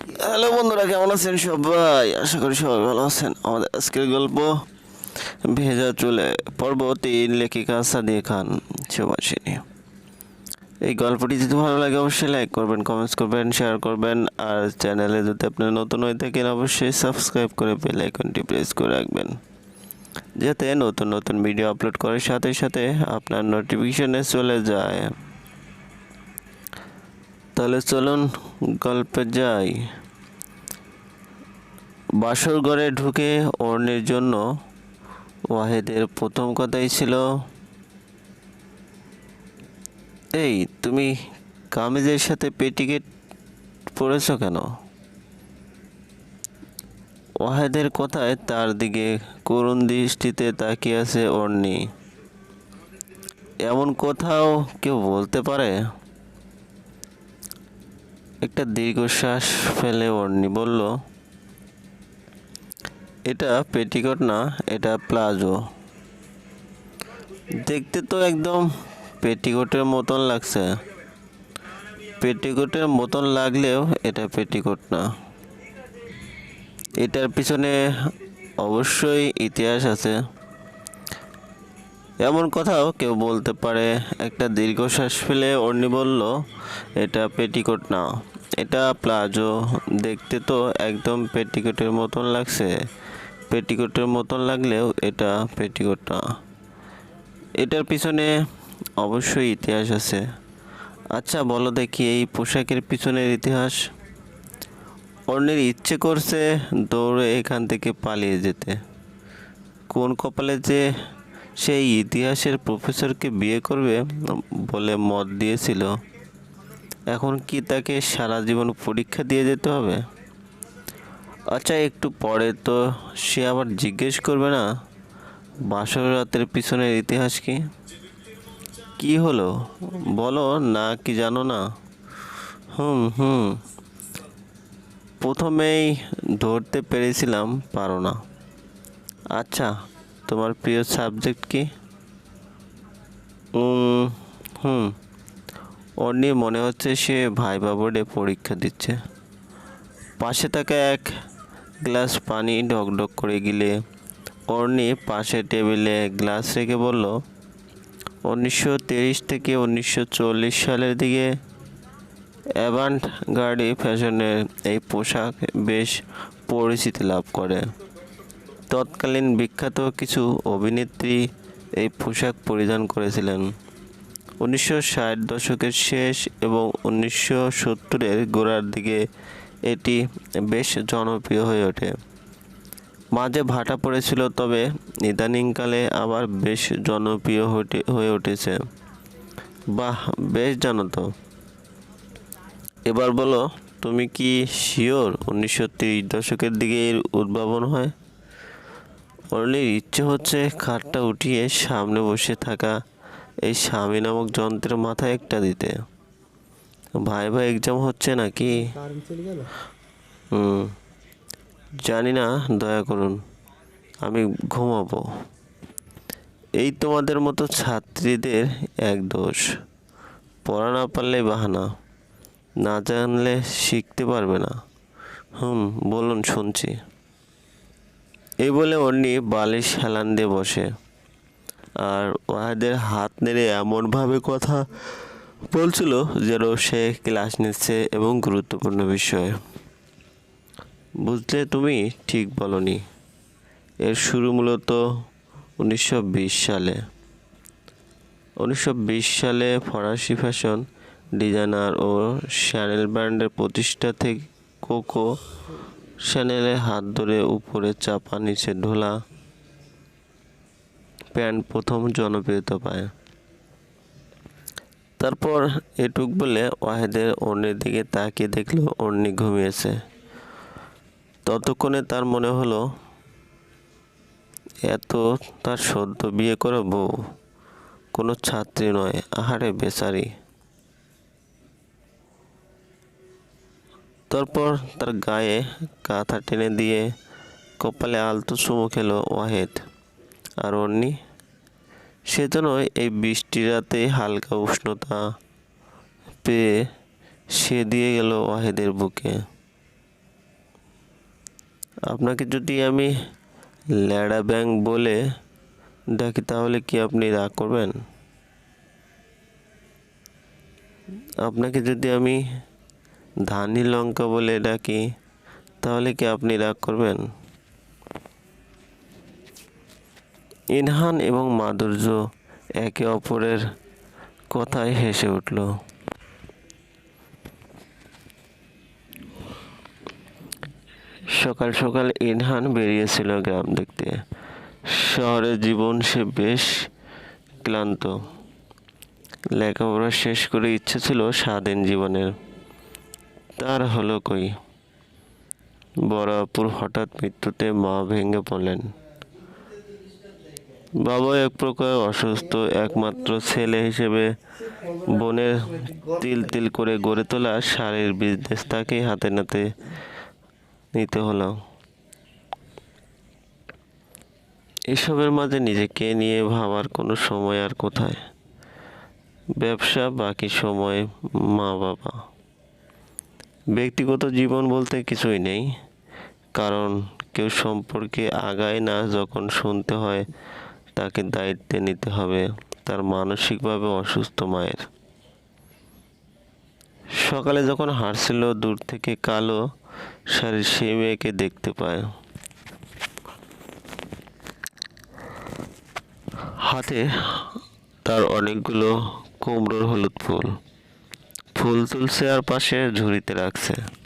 Hello বন্ধুরা, কেমন আছেন সবাই? আশা করি সবাই ভালো আছেন। আমাদের আজকের গল্প ভেজা চুলে পর্ব তিন লেখিকা সাদিয়া খান, সুভাষিনী। এই গল্পটি যদি ভালো লাগে, অবশ্যই লাইক করবেন কমেন্টস করবেন শেয়ার করবেন। আর চ্যানেলে যদি আপনি নতুন হয়ে থাকেন, অবশ্যই সাবস্ক্রাইব করে বেল আইকনটি প্রেস করে রাখবেন। যাতে নতুন নতুন ভিডিও আপলোড করার সাথে সাথে আপনার নোটিফিকেশনে চলে যায়। তাহলে চলুন গল্পে যাই। বাসর ঘরে ঢুকে অর্ণের জন্য ওয়াহেদের প্রথম কথাই ছিল, এই, তুমি কামিজের সাথে পেটিকেট পরেছো কেন? ওয়াহেদের কথায় তার দিকে করুণ দৃষ্টিতে তাকিয়ে আছে অর্ণি। এমন কোথাও কেউ বলতে পারে? একটা দীর্ঘশ্বাস ফেলে অর্ণি বলল, এটা পেটিকোট না, এটা প্লাজো। দেখতে তো একদম পেটিকোটের মতন লাগছে। পেটিকোটের মতন লাগলেও এটা পেটিকোট না। এটার পিছনে অবশ্যই ইতিহাস আছে। এমন কথাও কেউ বলতে পারে। একটা দীর্ঘশ্বাস ফেলে অর্ণি বলল, এটা পেটিকোট না। এটা প্লাজো। দেখতে তো একদম পেটিকোটের মতন লাগছে। পেটিকোটের মতন লাগলেও এটা পেটিকোট না এটার পিছনে অবশ্যই ইতিহাস আছে। আচ্ছা বলো দেখি এই পোশাকের পিছনের ইতিহাস। অন্যের ইচ্ছে করছে দৌড়ে এখান থেকে পালিয়ে যেতে। কোন কপালে যে সেই ইতিহাসের প্রফেসরকে বিয়ে করবে বলে মত দিয়েছিল। এখন কি তাকে সারা জীবন পরীক্ষা দিয়ে যেতে হবে? আচ্ছা একটু পরে তো সে আবার জিজ্ঞেস করবে না? বাসর রাতের পিছনের ইতিহাস কি? কি হলো? বলো, না কি জানো না? হুম হুম। প্রথমেই ধরতে পেরেছিলাম পারো না। আচ্ছা তোমার প্রিয় সাবজেক্ট কি? হুম। ওর নিয়ে মনে হচ্ছে সে ভাইবা বোর্ডে পরীক্ষা দিচ্ছে। পাশে থাকা এক গ্লাস পানি ঢকঢক করে গিলে অর্নি পাশে টেবিলে গ্লাস রেখে বলল, উনিশশো থেকে উনিশশো চল্লিশ সালের দিকে অ্যাভান্ট গার্ডি ফ্যাশনের এই পোশাক বেশ পরিচিতি লাভ করে। তৎকালীন বিখ্যাত কিছু অভিনেত্রী এই পোশাক পরিধান করেছিলেন। উনিশশো ষাট দশকের শেষ এবং উনিশশো সত্তরের গোড়ার দিকে এটি বেশ জনপ্রিয় হয়ে ওঠে। মাঝে ভাটা পড়েছিল, তবে ইদানিংকালে আবার বেশ জনপ্রিয় হয়ে উঠেছে। বাহ, বেশ জানো তো। এবার বলো, তুমি কি শিওর উনিশশো তিরিশ দশকের দিকে এর উদ্ভাবন হয়? অরলির ইচ্ছে হচ্ছে, খাটটা উঠিয়ে সামনে বসে থাকা এই স্বামী নামক যন্ত্রের মাথায় একটা দিতে। ভাই ভাই এক্সাম হচ্ছে নাকি? হুম, জানি না, দয়া করুন, আমি ঘুমাবো। এই তোমাদের মতো ছাত্রীদের এক দোষ, পড়া না পারলে বাহানা, না জানলে শিখতে পারবে না। হুম, বলুন, শুনছি। এই বলে অন্যি বালিশ হেলান দিয়ে বসে। আর ওহাদের হাত নেড়ে এমনভাবে কথা বলছিল যেন সে ক্লাস নিচ্ছে এবং গুরুত্বপূর্ণ বিষয়। বুঝলে তুমি? ঠিক বলনি। এর শুরু মূলত উনিশশো বিশ সালে। উনিশশো বিশ সালে ফরাসি ফ্যাশন ডিজাইনার ও শ্যানেল ব্র্যান্ডের প্রতিষ্ঠা থেকে কোকো শ্যানেলের হাত ধরে উপরে চাপা নিচে ঢোলা প্যান্ট প্রথম জনপ্রিয়তা পায়। তারপর এটুক বলে ওয়াহেদের অন্যের দিকে তাকিয়ে দেখল অন্যি ঘুমিয়েছে। ততক্ষণে তার মনে হলো, এত তার সদ্য বিয়ে করা বউ, কোনো ছাত্রী নয়, আহারে বেচারি। তারপর তার গায়ে কাঁথা টেনে দিয়ে কপালে আলতো চুমু খেলো ওয়াহেদ। আর অন্যি। সেজন্য এই বৃষ্টি রাতে হালকা উষ্ণতা পেয়ে সে দিয়ে গেল ওয়াহেদের বুকে। আপনাকে যদি আমি ল্যাড়া ব্যাং বলে ডাকি, তাহলে কি আপনি রাগ করবেন? আপনাকে যদি আমি ধানি লঙ্কা বলে ডাকি, তাহলে কি আপনি রাগ করবেন? ইনহান এবং মাধুর্য একে অপরের কথায় হেসে উঠল। সকাল সকাল ইনহান বেরিয়েছিল গ্রাম দেখতে। শহরের জীবন সে বেশ ক্লান্ত। লেখাপড়া শেষ করে ইচ্ছে ছিল স্বাধীন জীবনের। তার হলো কই? বড় আপুর হঠাৎ মৃত্যুতে মা ভেঙে পড়লেন। বাবা এক প্রকার অসুস্থ, একমাত্র ছেলে হিসেবে বোনের তিল তিল করে গড়ে তোলা শাড়ির বিজনেস তাকে হাতে নাতে নিতে হলো। এসবের মাঝে নিজেকে নিয়ে ভাবার কোনো সময় আর কোথায়? ব্যবসা, বাকি সময় মা বাবা ব্যক্তিগত জীবন বলতে কিছুই নেই, কারণ কেউ সম্পর্কে আগায় না যখন শুনতে হয় তাকে দায়িত্বে নিতে হবে। তার মানসিকভাবে অসুস্থ মায়ের। সকালে যখন হাঁটছিল, দূর থেকে কালো শাড়ির সেই মেয়েকে দেখতে পায়। হাতে তার অনেকগুলো কুমড়োর হলুদ ফুল। ফুল তুলছে আর পাশে ঝুড়িতে রাখছে।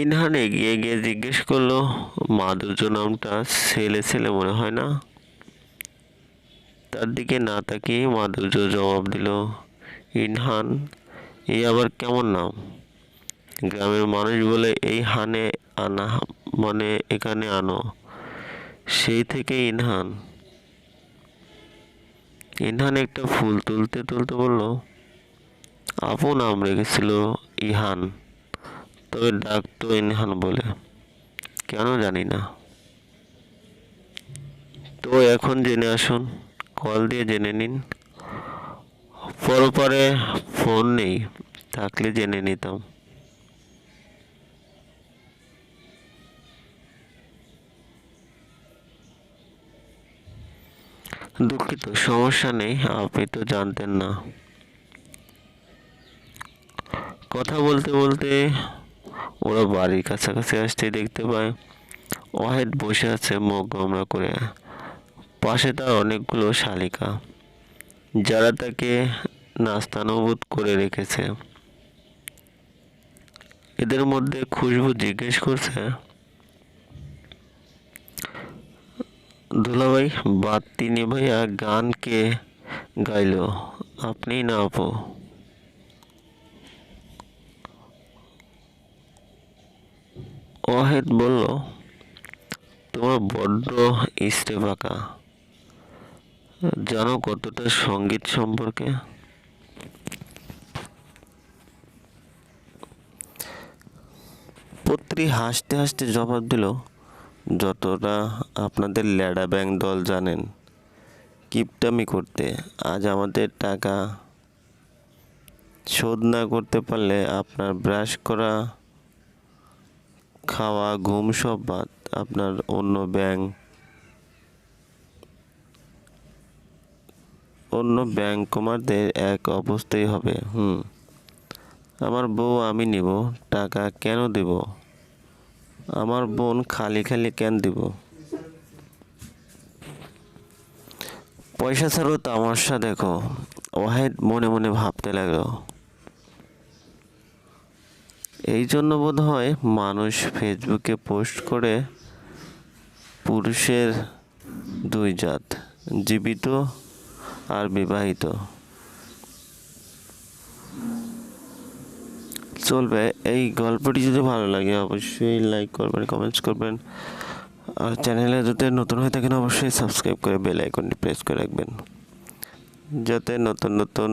ইনহান এগিয়ে গিয়ে জিজ্ঞেস করল মাধুর্য নামটা ছেলে ছেলে মনে হয় না? তার দিকে না তাকিয়ে মাধুর্য জবাব দিল, ইনহান এই আবার কেমন নাম? গ্রামের মানুষ বলে এই হানে আনা মানে এখানে আনো, সেই থেকে ইনহান। ইনহান একটা ফুল তুলতে তুলতে বলল, আপু নাম রেখেছিল ইহান। তবে ডাকতো ইনহান বলে। কেন জানি না। তো এখন জেনে আসুন, কল দিয়ে জেনে নিন। পরপারে ফোন নেই, থাকলে জেনে নিতাম। দুঃখিত, সমস্যা নেই, আপনি তো জানতেন না। কথা বলতে বলতে ওরা বাড়ির কাছাকাছি আসতে দেখতে পায়। ওয়াহেদ বসে আছে মুখ গোমরা করে। পাশে তার অনেকগুলো শালিকা, যারা তাকে নাস্তানুবোধ করে রেখেছে। এদের মধ্যে খুশবু জিজ্ঞেস করছে, দুলাভাই বাতি ভাইয়া গান কে গাইল। আপনি না আপু। ওয়াহেদ বলল, তোমার বড্ড ইস্তে পাকা জানো কতটা সংগীত সম্পর্কে? পত্রী হাসতে হাসতে জবাব দিল, যতটা আপনাদের ল্যাডা ব্যাংক দল জানেন, কিপটামি করতে আজ আমাদের টাকা শোধ না করতে পারলে আপনার ব্রাশ করা খাওয়া, ঘুম সব বাদ, আপনার অন্য ব্যাংক অন্য ব্যাংক কুমারদের এক অবস্থাই হবে, হুম। আমার বউ আমি নিব, টাকা কেন দেব? আমার বোন খালি খালি কেন দিব? পয়সা ছাড়াও তামাশা দেখো ওয়াহেদ মনে মনে ভাবতে লাগল। এই জন্য বোধ হয় মানুষ ফেসবুকে পোস্ট করে পুরুষের দুই জাত, জীবিত আর বিবাহিত। চলবে, এই গল্পটি যদি ভালো লাগে অবশ্যই লাইক করবেন কমেন্টস করবেন। আর চ্যানেলে যদি নতুন হয়ে থাকেন, অবশ্যই সাবস্ক্রাইব করে বেল আইকনটি প্রেস করে রাখবেন। যাতে নতুন নতুন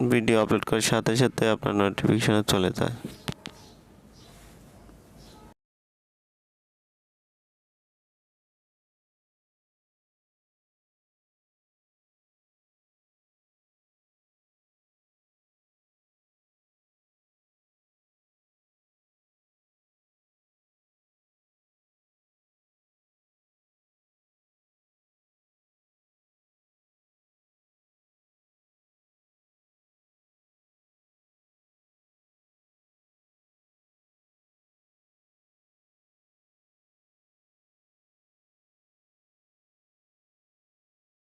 ভিডিও আপলোড করার সাথে সাথে আপনার নোটিফিকেশনে চলে যায়।